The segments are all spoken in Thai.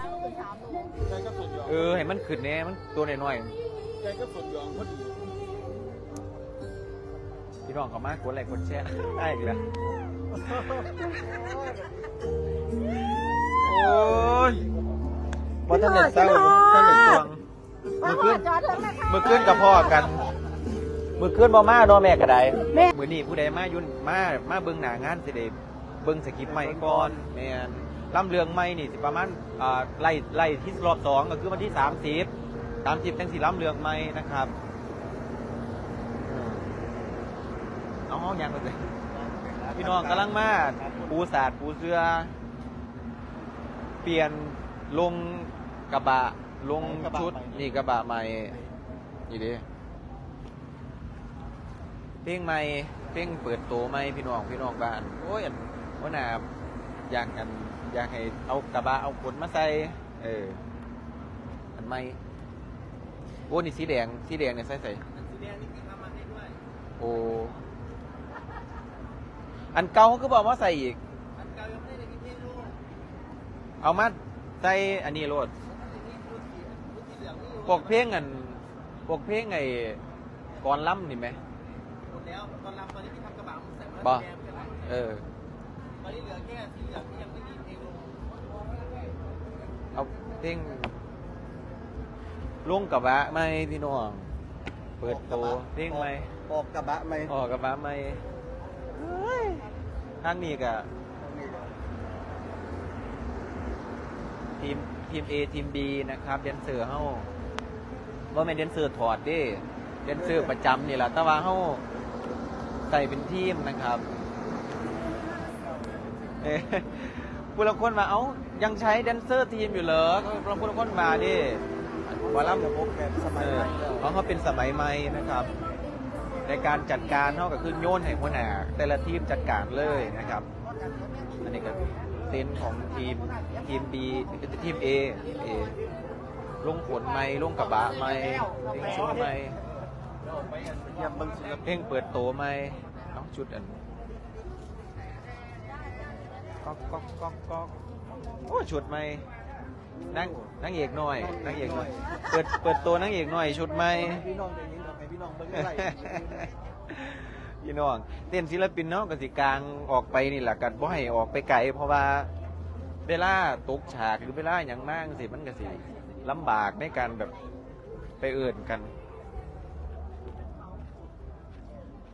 นั่งก็เป็นสามโลใจก็สุดยอดเออให้มันขึ้นแน่มันตัวน้อยใจก็สุดยอดพอดีๆพี่น้องเขามากดไลค์กดแชร์ได้อีกแล้วโอ้ยว่าท่านเด็ดเศร้าท่านเด็ดตวงว่ามือพ่ขึ้อนจอดเถอะแม่ค่ะมือขึ้นกับพ่อกัน มือขึ้นบ่มาเนาะแม่ก็ได้แม่ มือนี่ผู้ใดมายุ่นมามาเบิ่งหน้างานสิได้เบิ่งสคริปต์ใหม่ก่อนแม่น ล่ำเรืองใหม่นี่สิประมาณอ่าไล่ไล่ที่รอบสองก็คือวันที่สามสิบสามสิบจังสิล่ำเรืองใหม่นะครับอืมเอาห้องยังไปเลยพี่น้องกำลังมาปูสาดปูเสื้อเปลี่ยนลงกระบะลงชุดนี่กระบะใหม่นี่เดิเพลงใหม่เพลงเปิดโตใหม่พี่น้องพี่น้องบ้านโอ้ยอันว่าน่าอยากกัน อยากให้เอากระบะเอาขนมาใส่ เออ อันใหม่โอ้นี่สีแดง สีแดงเนี่ยใส่ใส่สีแดงนี่คือทำมาให้ด้วย โอ้ อันเก่าเขาก็บอกว่าใส่อีก อันเก่ายังไม่ได้ในที่ลูกเอามาใส่อันนี้โลดอันนี้รูดสีรูดสีเหลืองนี่พวกเพลงอันพวกเพลงไอ้กรล่ำนี่ไหมหมดแล้วตอนรับตอนนี้พี่ทำกระบะมันใส่มาบ่แดงใช่ไหมเออตอนนี้เหลือแค่สีเหลืองที่ยังไม่มีเพลงลง เอาเพลงลงกระบะไหมพี่น้อง เปิดโตเพลงไหมออกกระบะไหมออกกระบะไหมเฮ้ยทางนี้ก็ทีมทีม A ทีม B นะครับแดนเซอร์เฮาว่าไม่นแดนเซอร์ถอดเด้แดนเซอร์ประจำนี่แหละแต่ว่าเฮาใส่เป็นทีมนะครับเอ้ ผู้ละคนมาเอ้ายังใช้แดนเซอร์ทีมอยู่เหรอเราผู้ละคนมาดิวอลลัมระบบแบบสมัยใหม่เพราะเขาเป็นสมัยใหม่นะครับ ในการจัดการเท่ากับขึ้นโยนแห่งหัวหน้าแต่ละทีมจัดการเลยนะครับ อันนี้ก็เต็นท์ของทีมทีม B ทีม A เอลงขนไม้ลงกระบะไม้เพลงชุดไม่เบิ้งศิลเพลงเปิดโตไม้อาชุดอัน ก๊อกก๊อกก๊อกก๊อกโอ้ชุดไม้นั่งนั่งเอกหน่อยนั่งเอกหน่อย เปิดเปิดตัวนั่งเอกหน่อยชุดไม้พี่น้องใจเย็นกับพี่น้องเบิ้งอะไรพี่น้องเต้นศิลปินเนาะกสิกลางออกไปนี่แหละกันบ่ให้ออกไปไกลเพราะว่าเวลาตกฉากหรือเวลาอย่างมากสิมันก็สิลำบากในการแบบไปเอื่นกัน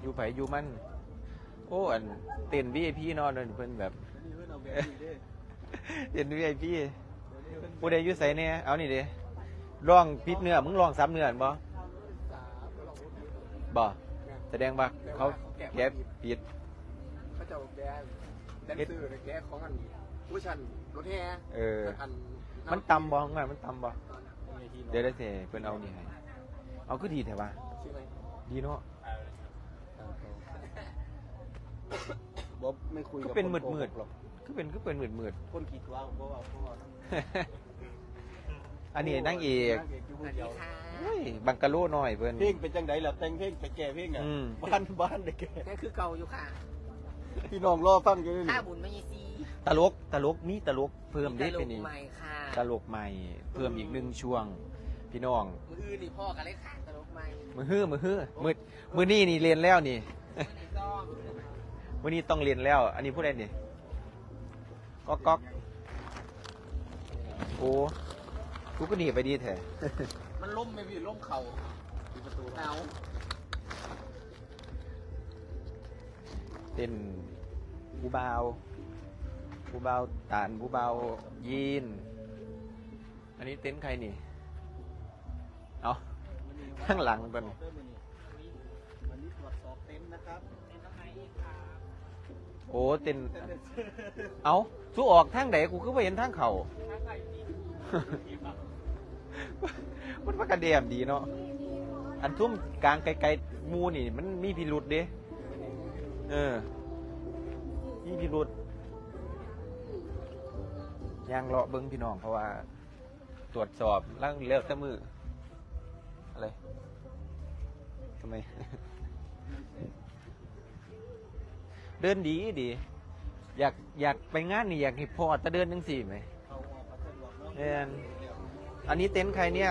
อยู่ไผอยู่มัน โอ้อันเต้น VIP เนาะเดินเพิ่นแบบ เต้น VIP ผู้ใดอยู่ไสเนี่ยเอานี่เด้ลองพิษเนื้อมึงลองซ้ำเนื้อบ่บ่แสดงว่าเขาแกะผิด เขาจะแกแดนเซอร์แกของอันผู้ชันรถแห่เอออันมันตำบ่ของมันมันตำบ่เดี๋ยวได้เสเพิ่นเอานี่ให้เอาคือดีแท้ว่า ชื่ออะไรดีเนาะบ๊อบไม่คุยก็กับเป็นคมืดมืดโกหกหรอก คือเป็นคือเป็นมืดมืดคนขีดว่าเพราะว่าเพราะว่าอันนี้นางเอกนางเอกอยู่คนเดียวเฮ้ยบังกะโลน้อยเพิ่นเพลงเป็นจังไดล่ะแต่งเพลงไปแก่เพลงอะ อืมบ้านบ้านเด็กแก่แค่คือเก่าอยู่ค่ะพี่น้องรอฟังอยู่นี่ถ้าบุญไม่ยีซีตลกตลกมีตลกเพิ่มได้ตลเป็นกนี่ใหม่ค่ะตลกใหม่เพิ่มอีกหนึ่งช่วง พี่น้อง มืออื่นนี่พ่อกันเลยค่ะตลกใหม่มือฮื้อมือฮื้อมือมือนี่นี่เรียนแล้วนี่ มือนี่ซ่อมวันนี้ต้องเรียนแล้ว อันนี้พูดได้นี่ ก๊อกก๊อกโอ้กูก็หนีไปดีแท้มันล่มไม่พี่ล่มเข่าปิดประตูเอาเต้นบูบาวบูบาวตานบูบาวยีน อันนี้เต้นท์ใครนี่ เอาข้างหลังเป็นวันนี้ตรวจสอบเต็นท์นะครับ โอ้เต้นเอาสู้ออกทางไหนกูคือไปเห็นทางเขามันว่ากระเดียมดีเนาะอันทุ่มกลางไกลๆมูนี่ มันมีพิรุษเด้เออมีพิรุษยางเลาะเบิ้งพี่น้องเพราะว่า ตรวจสอบร่างเลือกแต่มืออะไรทำไม เดินดีดี อยากอยากไปงานนี่อยากเห็นพอแตะเดินจังสี่ไหมเขาออกมาสะดวกเนาะแมนอันนี้เต็นท์ใครเนี่ย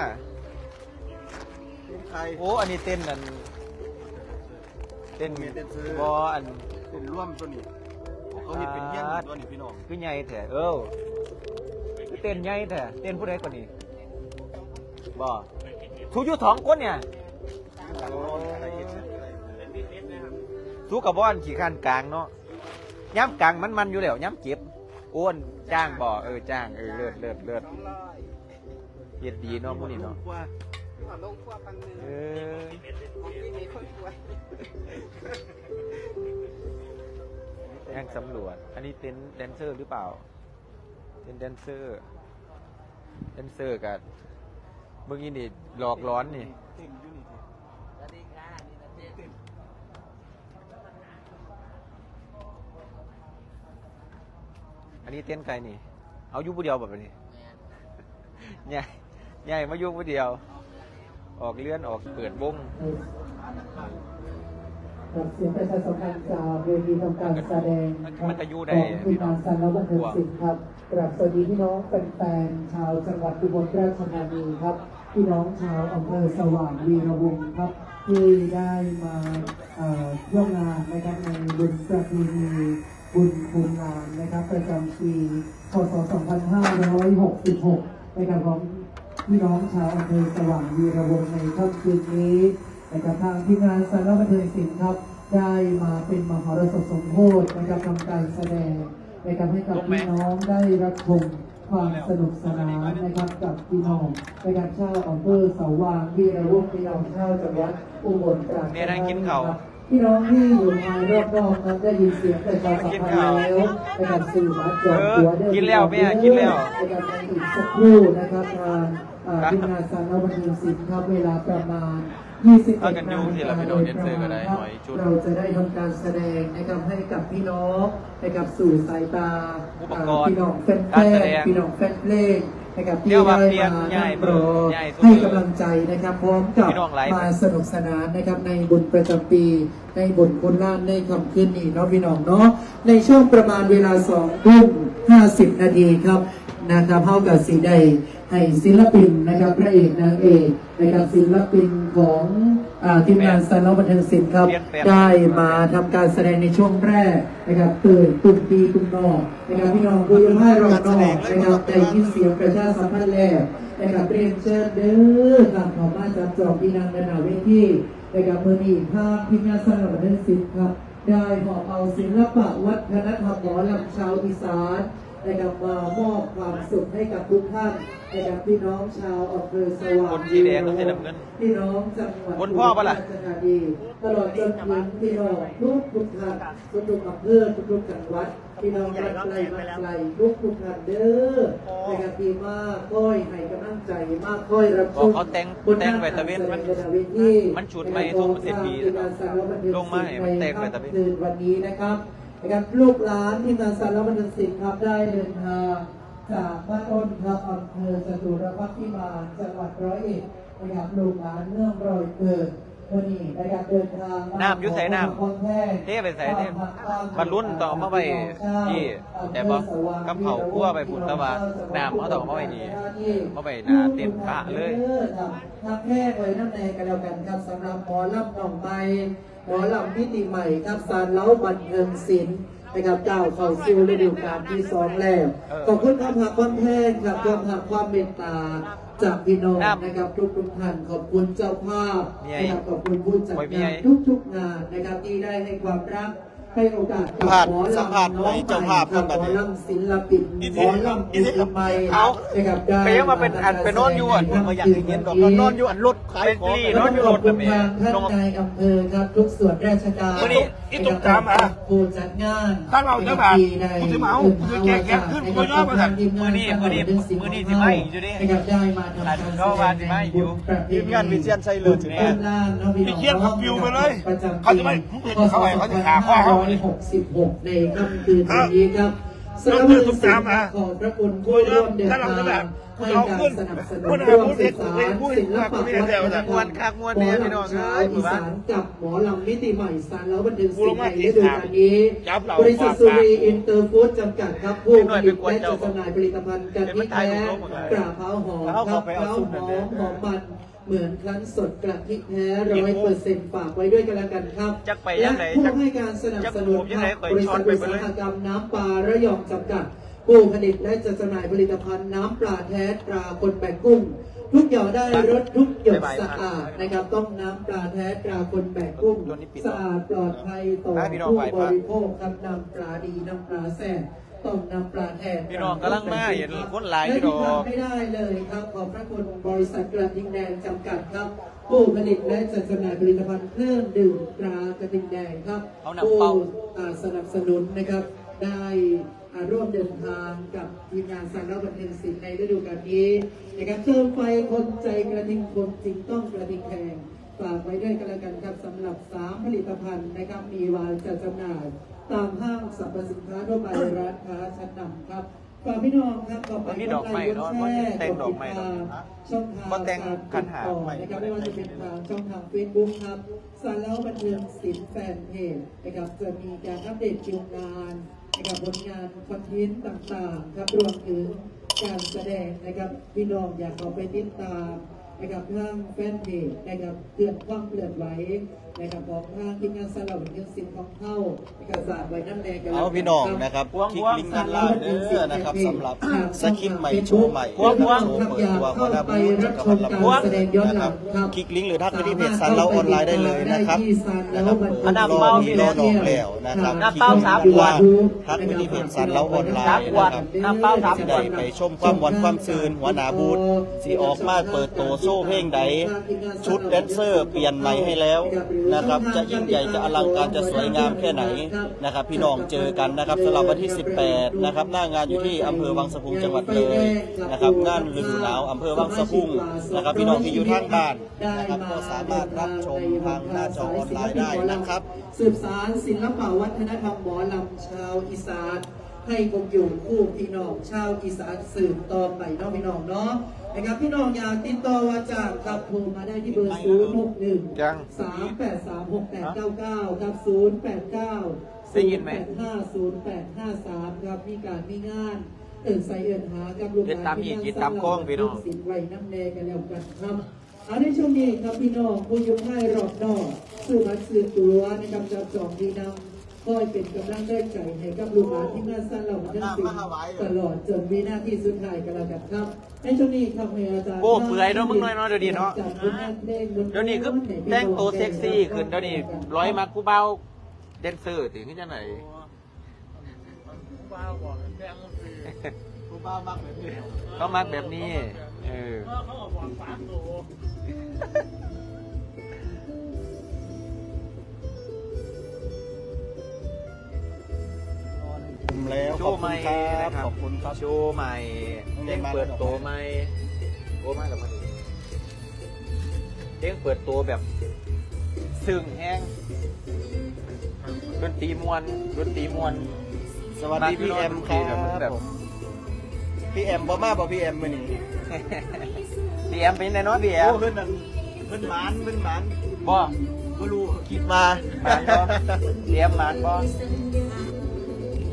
เป็นใคร โอ้ อันนี้เต้นอันเต้นมีเต้นซื้อบออันเป็นร่วมตัวนี้เขาเห็นเป็นเฮี้ยนตัวนี้พี่น้องคือใหญ่แท้เออคือเต้นใหญ่แท้เต้นผู้ใดกว่านี้บอทูอยู่ท้องคนเนี่ย สู้กับบอนขี่ขันกลางเนาะย้ำกลางมันมันอยู่แล้วย้ำเก็บอ้วนจ้างบ่อเออจ้างเออเลิศเลิศเลิศเฮ็ดดีเนาะพวกนี้เนาะว่าขอลงขั้วปังนึงเออของพี่มีคนช่วแย่งสำรวจ อันนี้เต้นแดนเซอร์หรือเปล่า เต้นแดนเซอร์ แดนเซอร์กับเมื่อกี้นี่หลอกร้อนนี่ เต็มอยู่นี่สิ สวัสดีค่ะนี่นะเจ๊ อันนี้เต้นใครนี่ เอาอยู่ผู้เดียวแบบนี้ใหญ่ใหญ่มาอยู่ผู้เดียว ออกเลื่อนออกเปิดวงกับเสียงประชาสัมพันธ์จากเวทีทำการแสดงมันจะอยู่ได้ของทีมงานสารวัตรเทิงศิลป์ครับกราบสวัสดีพี่น้องแฟนๆชาวจังหวัดอุบลราชธานีครับ พี่น้องชาวอำเภอสว่างวีระวงศ์ครับ ที่ได้มาเอ่อเที่ยวงานนะครับในบุญประเพณี บุญบุญงานนะครับ ประจำปีพศ 2566ในการของพี่น้องชาวอำเภอสว่างวีระวงศ์ในค่ำคืนนี้นะครับทางที่งานสารบันเทิงศิลป์ครับ ได้มาเป็นมหรสพสมโพธินะครับทำการแสดงนะครับให้กับพี่น้องได้รับชมความสนุกสนานนะครับกับพี่น้องในการเช่าอำเภอสาวางที่ระวงพี่น้องเช่าจังหวัดอุบลราชเนี่ยนั่งกินข้าว พี่น้องที่อยู่ภายรอบๆนั้นได้ยินเสียงแต่ชาวสัมพันธ์แล้วนะครับสื่อมาจอดตัวเดิเออกินแล้วแม่กินแล้วนะครับในอีกสักครู่นะครับทางเอ่อทีมงานสารบันเทิงศิลป์ครับเวลาประมาณ21เอากันยุ่งสิล่ะพี่น้องเดนเซอร์ก็ได้หน่อยชุดเราจะได้ทำการแสดงนะครับให้กับพี่น้องให้กับสู่สายตาอุปกรณ์พี่น้องแฟนเพการลแสงดงพี่น้องแฟนเพลง นะครับที่เรียกว่าได้เปลี่ยนมาใหญ่นั่งรอใหญ่สุดให้กำลังใจนะครับ พร้อมกับพี่น้องไลฟ์มาสนุกสนานนะครับในบุญประจำปี ในบุญคุณล้านในคำคืนนี้เนาะพี่น้องเนาะในช่วงประมาณเวลา2ทุ่ม50นาทีครับนะครับเท่ากับสีใด ให้ศิลปินนะครับพระเอกนางเอกนะครับศิลปินของอ่าทีมงานสารบันเทิงศิลป์ครับเปลี่ยนแปลงได้มาทำการแสดงในช่วงแรกนะครับตื่นตุ่มปีตุ่มนอกนะครับพี่น้องคุยกันให้รอนอกนะครับได้ยินเสียงประชาสัมพันธ์แล้วนะครับเรียนเชิญเด้อครับขอมาจับจองพี่นางในหนาเวทีนะครับมือนีภาพทีมงานสารบันเทิงศิลป์ครับ ได้หอบเอาศิลปะวัฒนธรรมหมอลำชาวอีสาน นะครับมามอบความสุขให้กับทุกท่านนะครับพี่น้องชาวอำเภอสว่างคนสีแดงกับสีน้ำเงินพี่น้องจังหวัดคนพ่อปะล่ะอุบลราชธานีตลอดจนถึงพี่น้องทุกทุกท่านทุกทุกอำเภอทุกทุกจังหวัดพี่น้องรักไกลมาไกลทุกทุกท่านเด้อนะครับที่มาค่อยให้กำลังใจมากค่อยรับชบอกมเขาแต่งบนแต่งไว้ตะเวนมันมันฉุดไม่ทุ่มเสร็จดีนะครับลงมาให้มันแต่งไว้ตะเวนคืนวันนี้นะครับ นะครับลูกหลานที่งานสารบันเทิงศิลป์ครับได้เดินทางจากบ้านอ้นครับอำเภอจตุรพักษ์พิมานจังหวัดร้อยเอ็ดนะครับลูกหลานเนื่องรอยเกิดวันนี้นะครับเดินทางมาน้ำอยู่ไสน้ำ ขอพรแท้เทไปใส่เทบรรลุนต้องเอามาไว้ที่แต่บ่กับเขาคั่วไปพุ่นแต่ว่าน้ำเขาต้องเอามาไว้นี่มาไว้หน้าเต็มพระเลย ทำแค่ไว้น้ำแนกันแล้วกันครับสำหรับหมอลำหนองไม้ หมอลำมิติใหม่ครับสารเล้าบันเทิงศิลป์นะครับเจ้าเข้าสู่ฤดูกาลที่สองแล้วเออขอบคุณความหักความแพงครับความหักความเมตตาจากพี่น้องครับนะครับทุกทุกๆท่านขอบคุณเจ้าภาพมีไอ้นะครับขอบคุณผู้จัดโอ้ยมีงาไอ้นทุกๆงานนะครับที่ได้ให้ความรัก ให้โอกาสกับสัมภาษณ์หมอสัมภาษณ์ลำน้องเจ้าภาพใหม่ครับหมอลำศิลปินหมอลำมิติใหม่เอานะครับได้ไปยังมาเป็นอันไปนอนอยู่อันมาอยากให้เห็นดอกนอนอยู่อันรถขายของนอนอยู่รถรถทางท่านนายอำเภอครับทุกส่วนราชการวันนี้อีตุ๊กตามมาผู้จัดงานถ้าเราจะแบบกูจะมาเอากูจะแก้แค้นขึ้นกูจะมาสั่นมื้อนี้มื้อนี้มื้อนี้สิมาอีกอยู่ดินะครับได้มาทำการเขาว่าสิมาอีกอยู่ทีมงานวิเชียรชัยเลิศถึงแม่ล่างน้องพี่น้องพี่เคียนเขาปิวไปเลยเขาจะไม่เห็นเขาไปเขาจะหาข้อเขาเลยหกสิบหกในค่ำคืนวันนี้ครับน้องเตือนตุ๊กตามมาขอบพระคุณผู้ร่วมเดินถ้าเราจะแบทางบให้การสนับสนุนร่วมศึกษาศิลปะวัฒนธรรมมวนคักมวนแน่พี่น้องชาเอ้วยอีหมู่บ้าสานนกับหมอลำมิติใหม่สารแล้วบันเทิงศิลป์ในฤดูกาลนี้จับเราบริษัทสุรีอินเตอร์ฟู้ดจำกัดครับผู้ผลิตและจัดจำหน่ายผลิตภัณฑ์กันที่แท้กระเพราหอมครับกระเพราหอมหอมมัน เหมือนครั้นสดกระทิแท้ร้อยเปอร์เซ็นต์ฝากไว้ด้วยกันแล้วกันครับจักไปยัและงไหนผู้จักให้การสนับสนุนจักรวมยังไงครับข่อยบริช็ษัอทตไปอุตเบิดเลยสาหกรรมน้ำปลาระยองจำกัดผู้ผลิตและจัดจำหน่ายผลิตภัณฑ์น้ำปลาแท้ตราคนแบกกุ้ง ทุกหยดได้รสทุกหยดสะอาดนะครับต้องน้ำปลาแท้ตราคนแบกกุ้งตัวนี้ปิดสะอาดปลอดภัยต่อได้พี่น้องผู้ไปบปะริโภคครับนำปลาดีนำปลาแซ่บ ต้องนำปลาแทนพี่น้องกำลังมาเห็นคนหลายและพี่น้ที่องพลาดไม่ได้เลยครับขอบพระคุณบริษัทกระทิงแดงจำกัดครับ ผู้ผลิตและจัดจำหน่ายผลิตภัณฑ์เครื่องดื่มตรากระทิงแดงครับเอาหนังผู้เป้าอ่าสนับสนุนนะครับ ได้อ่าร่วมเดินทางกับทีมงานสารบันเทิงศิลป์ในฤดูกาลนี้นะครับเติมไฟคนใจกระทิงคนจริงต้องกระทิงแดงฝากไว้ด้วยกันแล้วกันครับสำหรับสามผลิตภัณฑ์นะครับมีวางจัดจำหน่าย ตามห้างสรรพสินค้าทั่วไปร้านค้าชั้นนำครับฝากพี่น้องครับต่อไปวันนี้ดอกไม้เนอะวันนี้แต่งดอกไม้เนอะช่องทางบ่แต่งคันหาต่อนะครับไม่ว่าจะเป็นทางช่องทางเฟซบุ๊กครับสารแล้วบันเทิงศิลป์แฟนเพจนะครับจะมีการอัปเดตคิวงานนะครับผลงานคอนเทนต์ต่างๆครับรวมถึงการแสดงนะครับพี่น้องอยากเข้าไปติดตามนะครับทางแฟนเพจนะครับเตือนความเคลื่อนไหว นะครับของทางทีมงานสารบันเทิงศิลป์ของเข้านะครับฝากไว้นั่นเองกันแล้วเอากัพี่น้องครับนะครับพวงคลิกพวงลิงก์ด้านล่างเด้อนะครับสำหรับสคริปต์ใหม่โชว์ใหม่พวงพวงโชว์เปิดตัวหัวหน้าบูธจักรพันธ์ลำพพูวงนแสดงย้อนหลันะครับงครับคลิกลิงก์หรือทักไปที่เพจสันเราออนไลน์ได้เลยนะครับนะครับอันดับรอเป้ามีรอหนองแล้วนะครับอันดับเป้าสามคลิกลิงก์ขวดทักไปที่เพจสันเราออนไลสามน์ขวนะดครับน้ำเปล่าสามสิขวได้ดไปชมความหวานความซืนหัวหน้าบูธสีออกมาเปิดตัวโซ่เพลงใดชุดแดนเซอร์เปลี่ยนใหม่ให้แล้วนะครับ จะยิ่งใหญ่จะอลังการจะสวยงามแค่ไหนนะครับ พี่น้องเจอกันนะครับสำหรับวันที่ 18 นะครับ หน้างานอยู่ที่อำเภอวังสะพุงจังหวัดเลยนะครับงานฤดูหนาวอำเภอวังสะพุงนะครับ พี่น้องที่อยู่ทางบ้านนะครับก็สามารถรับชมทางหน้าจอออนไลน์ได้นะครับ สืบสารศิลปวัฒนธรรมหมอลำชาวอีสานให้คงอยู่คู่พี่น้องชาวอีสานสืบต่อไปน้องพี่น้องเนาะ นะครับพี่น้องอยากติดต่อว่าจากครับโทรมาได้ที่เบอร์ 0 6 1ยัง3 8 3 6 8 9 9ครับ 0 8 9 ได้ยินไหม 0 8 5 0 8 5 3 ครับมีการมีงานเอิ่นใส่เอิ่นหากับลูกหเฮ็ดลานตามอีกเฮ็ดตามกล้องพี่น้องสินไว้น้ำแดงกันแล้วกันครับเอาในช่วงนี้ครับพี่น้องผู้อยุ่ให้รอบนอกซื้อบัตรซื้อตัวนะครับจับจองดีนำ คอยเป็นกำลังใจใจให้กับลูกหลานที่น่าสั้นเราทั้งสิ้นตลอดจนวินาทีสุดท้ายกันแล้วกันครับในช่วงนี้ครับให้อาจารย์โอ้เปื่อยเนอะมึงน้อยเนอะเดี๋ยวนี้เนอะจัดผลงานเพลงบเดี๋ยวนี้คือแต่งตัวเซ็กซี่ขึ้นเดี๋ยวนี้ร้อยมากูเบาแดนเซอร์ถึงที่จะไหนบ้าบอกแกงก็คือผู้บ้ามากเลยพี่เขามักแบบนี้เออเขาบอกว่าฟ้าโต แล้วโชขอบว์ใหคุม่ณครับนะครับขอบคุณครับ โชว์ใหม่เพลงเปิดตัวใหม่โอ้มาแล้วมาดิเพลงเปิดตัวแบบซึ่งแห้งดนตรีมวนดนตรีมวน สวัสดีพี่แอมครับแบบผมพี่แอมบ่มาบ่พี่แอมมื้อนี้พี่แอมเป็นไงเนาะพี่แอมโอ้เพิ่นนั่นเพิ่นหมานเพิ่นหมานบ่บ่รู้คิดมาหมานบ่พี่แอมหมานบ่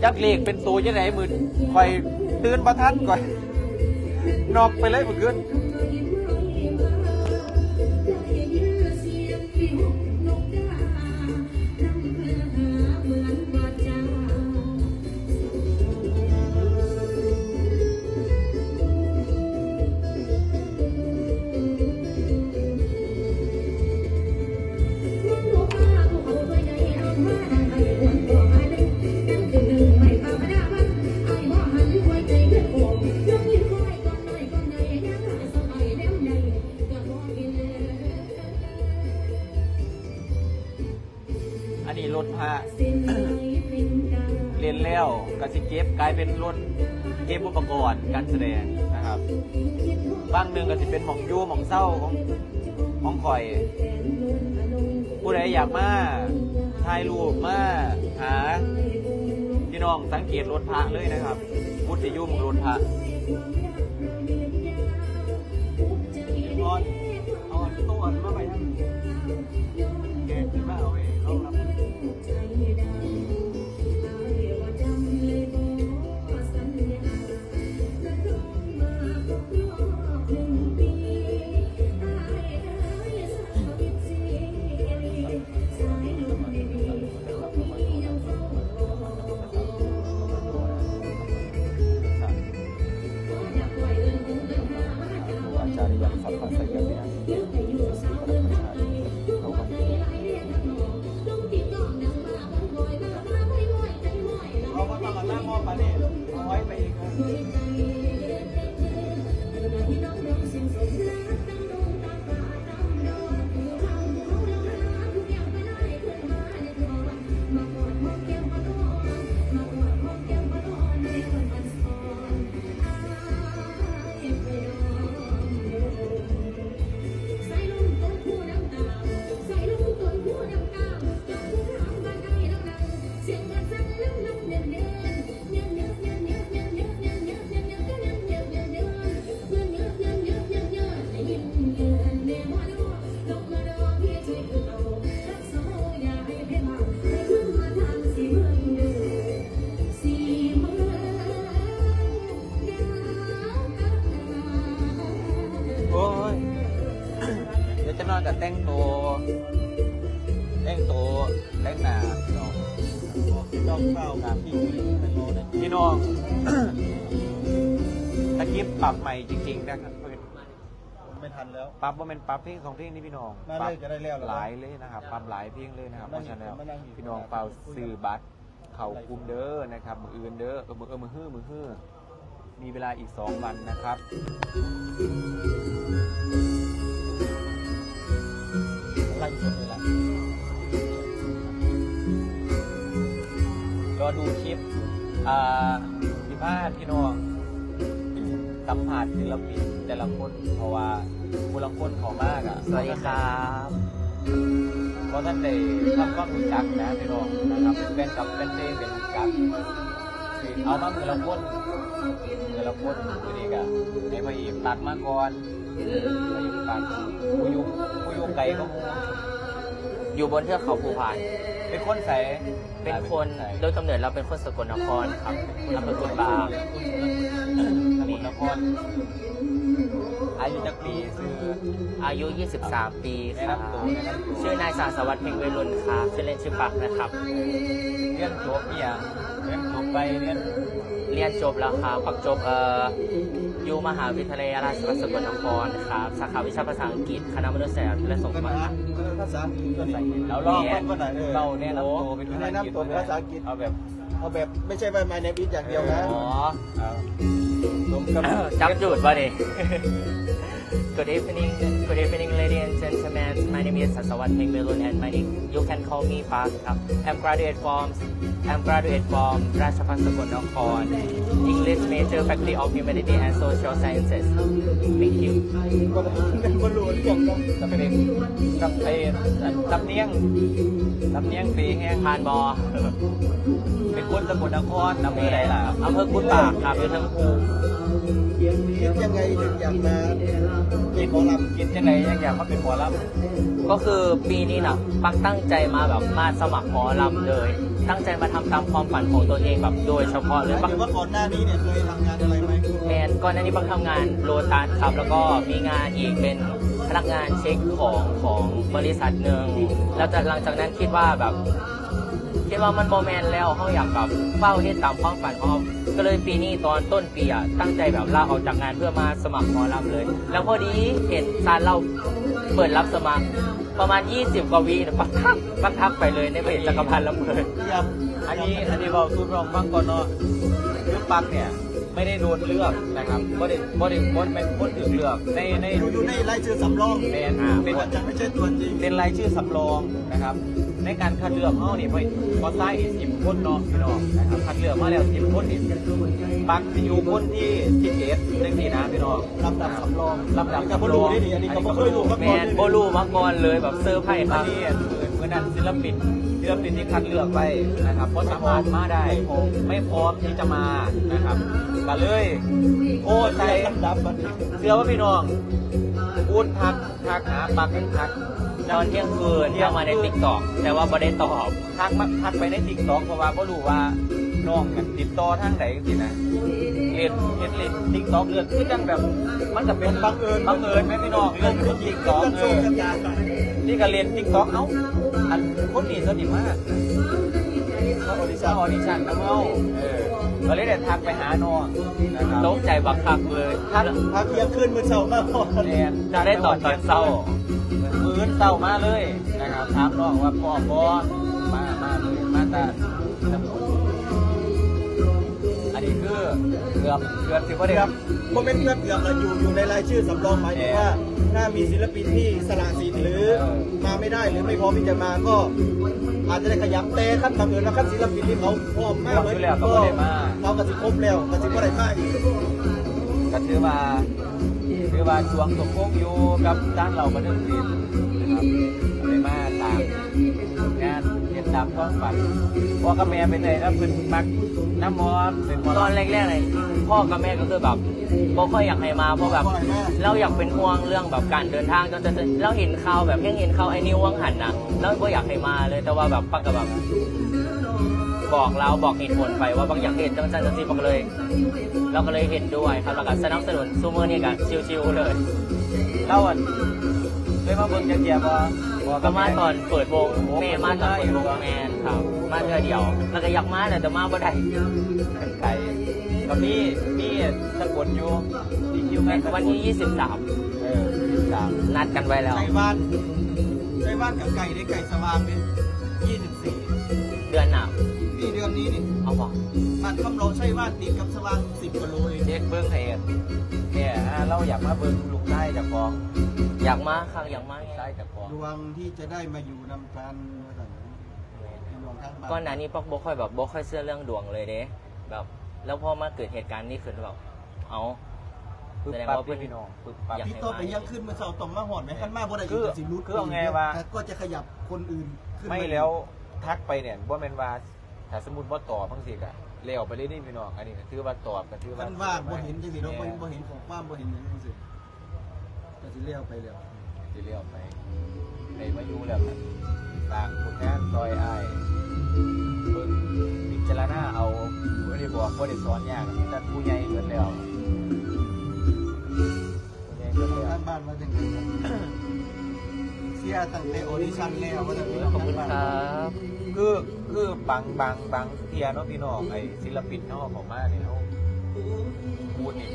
จักเลขเป็นตัวยังไงมือคอยตื่นประทันก่อนนอกไปเลยเมื่อคืน สิเก็บกลายเป็นรถเก็บอุปกรณ์การแสดงนะครับบางหนึ่งก็จะเป็นของยู่ของเศร้าของของข่อย ผู้ใดอยากมาถ่ายรูปมาหาพี่น้องสังเกตรถพระเลยนะครับพุทธิยุ่งรถพระอ่อนอ่อนต้น ปรับว่าเป็นปรับเพลงสองเพลงนี่พี่น้องน่าปรัจะได้แล้วเหรอ หลายเลยนะครับปรับหลายเพลงเลยนะครับเพนั่งราะฉะนั้นแล้วมานั่งอยู่พี่น้องเป่าซื้อบัตรเขาคุมเด้อนะครับมืออื่นเด้อเออมือเออมือฮื้อมือฮื้อมีเวลาอีก2วันนะครับ ไล่สดเลยล่ะก็ดูคลิป อ่าพี่พาดพี่น้องสัมผัสศิลปินแต่ละคนเพราะว่า คนละคนเขอมากอะสวัสดีครับเพราะท่านได้ทำความรู้จักนะพี่น้องนะครับเป็นกับเป็นเพลงเป็นรู้จักคือเอามามือละคนมือละคนคือนี่ก็ในพระเอกตัดมาก่อนพระเอกตัดผู้ยุงผู้ยุงไก่ก็มูอยู่บนเทือกเขาภูพานเป็นคนใสเป็นคนใสโดยกำเนิดเราเป็นคนสกลนครครับอำเภอกุฎบากสมุทรนคร อายุจักปีซื้ออายุ 23 ปีครับแนะนำตัวแนะนำตัวชื่อนายสาสวัสดิ์เพ็งเวรุนครับชื่อเล่นชื่อปักนะครับ เรียนจบเนี่ยเรียนจบไปเรียนเรียนจบแล้วครับปักจบเอ่ออยู่มหาวิทยาลัยราชภัฏสกลนครครับสาขาวิชาภาษาอังกฤษคณะมนุษยศาสตร์และสงภาฆ์ษาภาษาอังกฤษตัวนี้แล้วลองก็ไหนเออเราแนะนำตัวเป็นภาษาอังกฤษแนะนำตัวเป็นภาษาอังกฤษเอาแบบเอาแบบไม่ใช่ไปมาในบิทอย่างเดียวนะอ๋อเอาสมกับ จับจุดป่ะดิ Good evening, good evening, ladies and gentlemen. My name is Sasawat Peng Melun, and my name you can call me Park. I'm graduate from I'm graduate from Rajabhat Sakonakon, English major, Faculty of Humanity and Social Sciences. Thank you. ก็เป็นคนรู้เรื่องกันกับเพลงกับเพลงลำเนียงลำเนียงปีแห้งผ่านบอเป็นคนสกลนครอำเภอไหนล่ะอำเภอกุฎปากครับอยู่เทั้งภู คิดยังไงถึงอยากมาเป็นหมอลำกินจังไหนยังอยากมาเป็นหมอลก็คือปีนี้นะปักตั้งใจมาแบบมาสมัครหมอลำเลย ตั้งใจมาทำตามความฝันของตัวเองแบบโดยเฉพาะเลยหปัมากยถึงว่าก่อนหน้านี้เนี่ยเคยทำงานอะไรไหมแมนก่อนหน้านี้ปักทำงานโลตัสครับแล้วก็มีงานอีกเป็นพนักงานเช็คของของบริษัทหนึ่งแล้วจากหลังจากนั้นคิดว่าแบบ คิดว่ามันโมแมนแล้วเขาอยากแบบเฝ้าเฮ็ดตามความฝันของเขาก็เลยปีนี้ตอนต้นปีอะตั้งใจแบบลาออกจากงานเพื่อมาสมัครหมอลำเลย แล้วพอดีเห็นซานเราเปิดรับสมัคร ประมาณ 20 กว่าวีปักทักปักทักไปเลยในเพจจักรพันธ์ลำเพลินเยี่ยอันนี้อันนี้เราสู้รรองฟังก่อนเนาะยุคปักเนี่ย ไม่ได้โดนเลือกนะครับบ่ได้บ่ได้บ่เป็นคนถึงเลือกในในอยู่อยู่ในรายชื่อสำรองเป็นเป็เป็นนจะไม่ใช่ตัวจริงเป็นรายชื่อสำรองนะครับ ในการคัดเลือกเขานี่พอพอใต้นี่สิบคนเนาะพี่น้องนะครับคัดเลือกมาแล้วสิบคนนี่ปักจะอยู่คนที่สิบเอ็ดเรื่องนี้นะพี่น้องลำดับสำรองลำดับกับสำรรู้องนี่นี่อันนี้ก็ไม่เคยรู้มาแมก่อนนโบลูมาก่อนเลยแบบเซอร์ไพรส์คอัรันบนี้เหมือนนั้นศิลปิน ศิลปินที่คัดเลือกไปนะครับเพราะสามารถมาได้ ไม่พร้อมที่จะมานะครับก็เลยโอ้ใจเชื่อว่าพี่น้องพูดทักทักหาปักทักตอนเที่ยงคืนเข้ามาในติ๊กต็อกแต่ว่าไม่ได้ตอบทักมาทักไปในติ๊กต็อกเพราะว่าก็รู้ว่าน้องติดต่อทางไหนสินะเรียนเรียนเรียนติ๊กต็อกเลื่อนคือจังแบบ มันก็เป็นบังเอิญบังเอิญไหมพี่น้องเลื่อนขึ้นติ๊กต็อกเออ นี่ก็เรียนติ๊กต็อกเอ้าอันคนนี้สนิทมากเขาออดิจะชั่นออดิชั่นนะเอ้าเออก็เลยได้ทักไปหาน้องนะครับตกใจบักคักเลยพักพักเที่ยงคืนมื้อเช้ามาพอแอนจะได้ตอนตอนเศร้ามื้อเศร้ามาเลยนะครับถามน้องว่าพ่อบ่มามาเลยมาตาสมุนอันนี้คือเกือบเกือบสิบ่ได้ครับ โมเมนต์เกือบเกือบๆอยู่อยู่ในรายชื่อสำรองหมายถึงว่า ถ้ามีศิลปินที่สละสิทธิ์หรือมาไม่ได้หรือไม่พร้อมที่จะมาก็อาจจะได้ขยับแต่ขั้นบังเอิญว่าขั้นศิลปินที่เขาพร้อมมากเหมือนก็เขากระสิครบแล้วกระสิบ่ได้มากอีกก็ถือว่าถือว่าช่วงสมพงษ์อยู่กับด้านเราบันเทิงศิลป์นะครับได้มาตามงานเรียน ตามความฝันพ่อกับแม่ไปไหนแล้วเพิ่นมักน้ำมอสเป็นหมอตอนแรกๆเลยพ่อกับแม่ก็คือแบบบ่ค่อยอยากให้มาเพราะแบบ เราอยากเป็นห่วงเรื่องแบบการเดินทางจนจะเราเห็นข่าวแบบเพ่งเห็นข่าวไอ้นิววังหันนะแล้วก็อยากให้มาเลยแต่ว่าแบบปักกับแบบบอกเราบอกเหตุผลไปว่าบางอย่างเห็นจังจังจังซีปักเลย เราก็เลยเห็นด้วยครับแล้วก็สนับสนุนซูเมอร์นี่กันชิวๆเลยเล่าอะเคยมาเบิ่งจักเกียบ่บ่ ก็มาตอนเปิดวงแม่มาตอนเปิดวงแมนครับมาเธอเดียว แล้วก็อยากมาแต่แต่มาบ่ได้กันไก่ก็มีมีสะกดอยู่มีคิวแม่วันที่ 23 เออสามนัดกันไว้แล้วไก่บ้านไก่บ้านกับไก่ได้ไก่สว่างเป็น 24 เดือนหน้านี่เดือนนี้นี่เอาบอกบ้านคำเราใช่บ้านติดกับสว่าง10กิโลเองเด็กเบิ่งให้เอ็ดเนี่ยอ่าเราอยากมาเบิ่งลูกชายเจากของ อยากมาค่ะอยากมาชายเจากของ ดวงที่จะได้มาอยู่นำกันว่าซั่นพี่น้องทางบ้านก่อนหน้านี้ปอกบ่ค่อยแบบบ่ค่อยเชื่อเรื่องดวงเลยเด้แบบ แล้วพอมาเกิดเหตุการณ์นี้ขึ้นแบบเอาปึ๊บแสดงปั๊บว่าเพิ่นพี่น้องปึ๊บปั๊บอยากพี่โตไปยังขึ้นมาเสาต่อมมาหอดไหมขั้นมาบ่ได้คือก็สิรุดคือเอาไงวะ แต่ก็จะขยับคนอื่นขึ้นไม่แล้วทักไปเนี่ยว่าแม่นว่าถ้าสมมุติว่าตอบจังซี่ก็เลี้ยวไปเลยนี่พี่น้องอันนี้ก็ถือว่าตอบก็ถือว่าขั้นว่าบ่เห็นจังสิเนาะบ่บ่เห็นของความบ่เห็นหยังจังซี่ก็สิเลี้ยวไปแล้ว สิเลี้ยวไปในมาอยู่แล้วครับต่างผลงานซอยอ้ายเบิ่งพิจารณาเอาบ่ได้บอกบ่ได้สอนยากแต่ผู้ใหญ่เบิดแล้วผู้ใหญ่เบิดแล้ว ทางบ้านว่าจังไดเสียตั้งแต่ออดิชั่นแล้วว่าจังไดขอบคุณครับคือคือบางบางบางเทียเนาะพี่น้องไอ้ศิลปินเนาะของมาเนี่ยเขาพูดนี่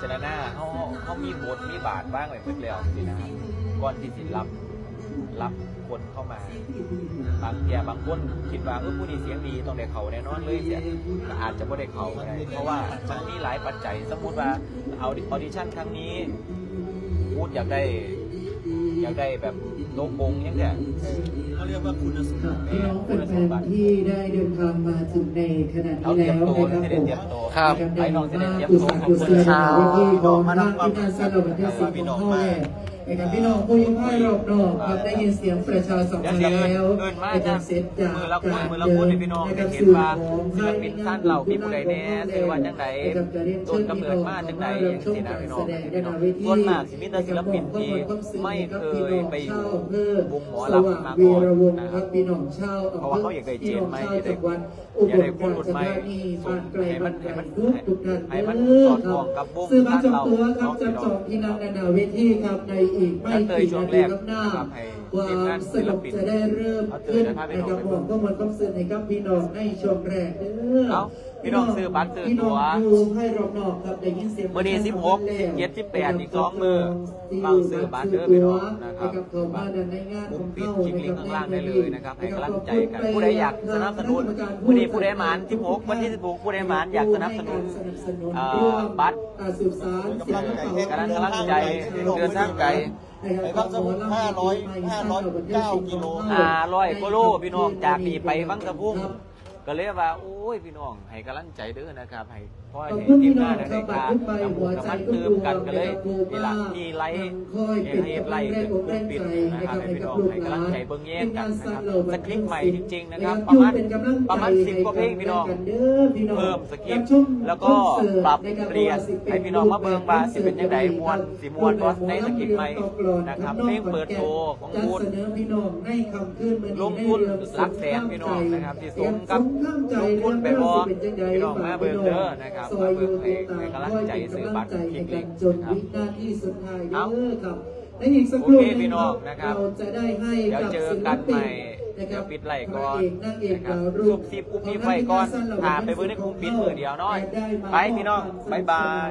ชนะหน้าเขาเขามีบทมีบาทบ้างเลยเพื่อแล้วสินะครับ ก่อนที่สิรับรับคนเข้ามา บางเทียบางคนคิดว่าเออผู้ดีเสียงดีต้องได้เขาแน่นอนเลยเสียก็อาจจะไม่ได้เขาก็ได้เพราะว่ามันมีหลายปัจจัยสมมติว่าเอาออดิชั่นครั้งนี้พูดอยากได้อยากได้แบบโลกงยังไงเขาเรียกว่าคุณสมบัติพี่น้องแฟนๆที่ได้เดินทางมาถึงในขณะเรานี้เตรียแล้มวตัวนะครับให้ผได้มเตรียมตัวครับไอ้น้องจะได้เตรียมกุตัวศลขอบกุคุศณลครับวิธีของทางที่การสนับสนุนที่สิ่งของพ่อแม่นะครับพี่น้องผู้ยิ่งให้รอบนอกครับได้ยินเสียงประชาสัมพันธ์แล้วเดินมาในจ้ะกาเสร็จจากมือละคนการมือละคนให้พี่น้องได้เห็นว่าศิลปินท่านเรามีผู้ใดแน่ซื้อว่าจังใดต้นกำเนิดมาจังใดอย่างสินะพี่น้องพี่น้องส่วนมากสิมีแต่ศิลปินที่ไม่เคยไปอยู่วงหมอลำมาก่อนนะครับพี่น้องชาเพราะว่าเขาอยากได้เจนไมพี่น้องชาวจังหวัดอุอยากได้ลคนรุ่นใหม่ราชธานีบ้านไกลให้มันไกลให้มันทุกทุกท่านให้มันเด้อสอดคล้รัอบงกับวงซื้อมาจองบ้าเราตัวครับเนาะจะจองที่นั่งนานาเวทีครับในอีกไม่แล้วเตยกี่ช่วนางแรทีกข้างหน้านะครับให้ควาทีมงานมสศิลนุกปินจะได้เริ่มเอาเตขึ้ยนนะพาพี่นะน้องครับไปผเบิ่งมก็มันต้องซื้อในครับพี่น้องในช่วงแรกเด้อเอา พี่น้องซื้อบัตรซื้อตั๋วพี่น้องอยู่ให้รอบนอกครับได้ยินเสียงมื้อนี้16 17 18อีกสองมื้อเฝ้าซื้อบัตรเด้อพี่น้องนะครับเข้ามาด้านในงานมุขมองปิดเขาคลิกลิงก์ข้างล่างได้เลยนะครับให้กำลังใจกันขอบคุณผู้ใดอยากสนับสนุนวันนี้ผู้ใดหมาน16วันที่16ผู้ใดหมานอยากสนับสนุนเอ่อบัตรอ่าสืบสารเสียงของกำลังกำลังใจเดินทางไกลไปวัดสมุทร500 509กิโลอ่าร้อยกิโลพี่น้องจากนี่ไปวังสะพุ่ง ก็เลยว่าโอ้ยพี่น้องให้กำลังใจเด้อนะครับให้พ่อให้ทีมงานได้ได้การทำบุญกับมันตืมกันก็เลยนี่ละมีไลฟ์ให้ไลฟ์เป็นกลุ่มปิดนะครับให้พี่น้องให้กำลังใจเบิ่งแย่งกันนะครับสคริปต์ใหม่จริง ๆ นะครับ ประมาณประมาณสิบกว่าเพลงพี่น้องเพิ่มสคริปต์แล้วก็ปรับเปลี่ยนให้พี่น้องมาเบิ่งว่าสิเป็นยังไงมวนสิมวนบอสในสคริปต์ใหม่นะครับเพลงเปิดโตของบูธลงทุนหลักแสนพี่น้องนะครับที่สมกับลงทุนไปบ่พี่น้องมาเบิ่งเด้อนะครับมาเบิ่งให้ให้กำลังใจซื้อบัตรคลิกลิงก์จนนะครับวินาทีสุดท้ายเอ้าเด้อครับและอีกสักครู่โอเคพี่น้องนะครับเราจะได้ให้เดี๋ยวกับเจอศิลกันปิใหม่นนะคเดี๋รัยบวปิดไล่ก่อนนางเอกนะครับดาวรุ่ซุงบซิบกุ๊บมีไฟก่อนถามไปเบิ่งในกลุ่มปิดมือเดียวน้อย ไปพี่น้องบ๊ายบาย